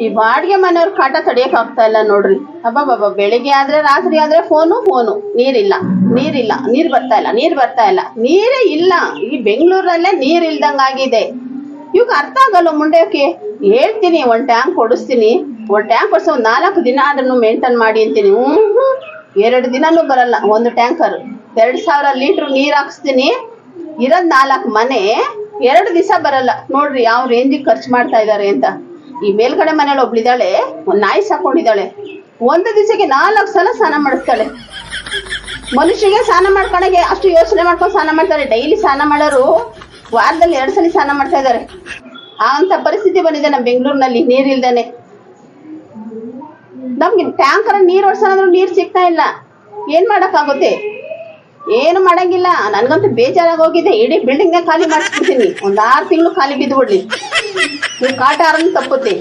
ಈ ಬಾಡಿಗೆ ಮನೆಯವ್ರ ಕಾಟ ತಡಿಯಕ್ ಆಗ್ತಾ ಇಲ್ಲ ನೋಡ್ರಿ. ಅಬ್ಬಬ್ಬ ಬೆಳಿಗ್ಗೆ ಆದ್ರೆ, ರಾತ್ರಿ ಆದ್ರೆ ಫೋನು ಫೋನು. ನೀರಿಲ್ಲ ನೀರಿಲ್ಲ, ನೀರ್ ಬರ್ತಾ ಇಲ್ಲ, ನೀರ್ ಬರ್ತಾ ಇಲ್ಲ. ನೀರೇ ಇಲ್ಲ. ಈ ಬೆಂಗಳೂರಲ್ಲೇ ನೀರ್ ಇಲ್ದಂಗಾಗಿದೆ ಇವಾಗ ಅರ್ಥ ಆಗಲ್ಲ ಮುಂಡೆಕ್ಕೆ. ಹೇಳ್ತೀನಿ, ಒಂದ್ ಟ್ಯಾಂಕ್ ಕೊಡಿಸ್ತೀನಿ. ಒಂದ್ ಟ್ಯಾಂಕ್ ಕೊಡಿಸ್ ಒಂದ್ ನಾಲ್ಕು ದಿನ ಅದನ್ನು ಮೇಂಟೈನ್ ಮಾಡಿ ಅಂತೀನಿ. ಹ್ಞೂ ಎರಡು ದಿನನೂ ಬರಲ್ಲ, ಒಂದು ಟ್ಯಾಂಕರ್. ಎರಡ್ ಸಾವಿರ ಲೀಟ್ರ್ ನೀರ್ ಹಾಕ್ಸ್ತೀನಿ. ಇರೋದ್ ನಾಲ್ಕು ಮನೆ. ಎರಡು ದಿವಸ ಬರಲ್ಲ. ನೋಡ್ರಿ, ಯಾವ ರೇಂಜಿಗೆ ಖರ್ಚು ಮಾಡ್ತಾ ಇದ್ದಾರೆ ಅಂತ. ಈ ಮೇಲ್ಗಡೆ ಮನೇಲಿ ಒಬ್ಳಿದ್ದಾಳೆ, ಒಂದ್ ನಾಯಿ ಸಾಕೊಂಡಿದ್ದಾಳೆ. ಒಂದು ದಿವಸಕ್ಕೆ ನಾಲ್ಕು ಸಲ ಸ್ನಾನ ಮಾಡಿಸ್ತಾಳೆ. ಮನುಷ್ಯಗೆ ಸ್ನಾನ ಮಾಡ್ಕೊಳಗೆ ಅಷ್ಟು ಯೋಚನೆ ಮಾಡ್ಕೊಂಡು ಸ್ನಾನ ಮಾಡ್ತಾರೆ. ಡೈಲಿ ಸ್ನಾನ ಮಾಡೋರು ವಾರದಲ್ಲಿ ಎರಡು ಸಲ ಸ್ನಾನ ಮಾಡ್ತಾ ಇದ್ದಾರೆ. ಆ ಅಂತ ಪರಿಸ್ಥಿತಿ ಬಂದಿದೆ ನಮ್ಮ ಬೆಂಗಳೂರಿನಲ್ಲಿ ನೀರಿಲ್ದೇನೆ ನಮ್ಗೆ ಟ್ಯಾಂಕರ್ ನೀರು ಓಡ್ಸೋಣ ನೀರು ಸಿಗ್ತಾ ಇಲ್ಲ. ಏನ್ ಮಾಡಕ್ಕಾಗುತ್ತೆ? ಏನು ಮಾಡಂಗಿಲ್ಲ. ನನ್ಗಂತೂ ಬೇಜಾರಾಗಿ ಹೋಗಿದೆ. ಇಡೀ ಬಿಲ್ಡಿಂಗ್ ಖಾಲಿ ಮಾಡಿಸ್ಬಿಡ್ತೀನಿ. ಒಂದ್ ಆರು ತಿಂಗಳು ಖಾಲಿ ಬಿದ್ದು ಬಿಡ್ಲಿ ನೀವು ಕಾಟ ಆರಂಗ್ ತಪ್ಪುತ್ತೆ.